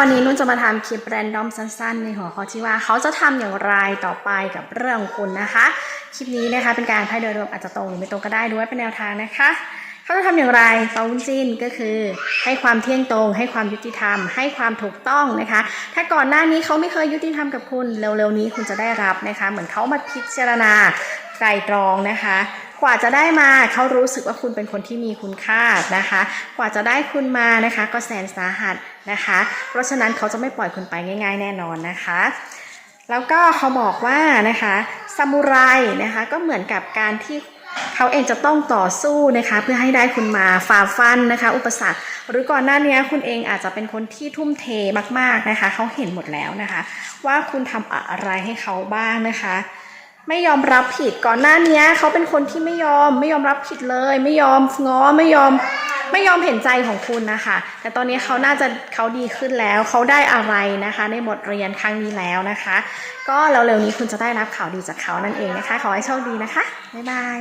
วันนี้นุ่นจะมาทำคลิปแรนดอมสั้นๆ ในหัวข้อที่ว่าเขาจะทำอย่างไรต่อไปกับเรื่องของคุณนะคะ คลิปนี้นะคะเป็นการไพ่โดยรวมอาจจะตรงหรือไม่ตรงก็ได้ด้วยเป็นแนวทางนะคะ เขาจะทำอย่างไรเปาวุ้นจิ้นก็คือ ให้ความเที่ยงตรง ให้ความยุติธรรม ให้ความถูกต้องนะคะ ถ้าก่อนหน้านี้เขาไม่เคยยุติธรรมกับคุณเร็วๆนี้คุณจะได้รับนะคะ เหมือนเขามาพิจารณาไตรตรองนะคะ กว่าจะได้มาเขารู้สึกว่าคุณเป็นคนที่มีคุณค่านะคะ กว่าจะได้คุณมานะคะ ก็แสนสาหัสนะคะ เพราะฉะนั้นเขาจะไม่ปล่อยคุณไปง่าย ๆ แน่นอนนะคะ แล้วก็เขาบอกว่านะคะซามูไรนะคะก็เหมือนกับการที่เขาเองจะต้องต่อสู้นะคะ เพื่อให้ได้คุณมาฝ่าฟันนะคะ อุปสรรค หรือก่อนหน้านี้คุณเองอาจจะเป็นคนที่ทุ่มเทมากๆนะคะเขาเห็นหมดแล้วนะคะ ว่าคุณทำอะไรให้เขาบ้างนะคะ ไม่ยอมรับผิดก่อนหน้านี้เขาเป็นคนที่ไม่ยอมไม่ยอมรับผิดเลย ไม่ยอมง้อไม่ยอมไม่ยอมเห็นใจของคุณนะคะ แต่ตอนนี้เขาน่าจะเขาดีขึ้นแล้ว เขาได้อะไรนะคะ ในบทเรียนครั้งนี้แล้วนะคะ ก็เร็วๆนี้คุณจะได้รับข่าวดีจากเขานั่นเองนะคะ ขอให้โชคดีนะคะ บ๊ายบาย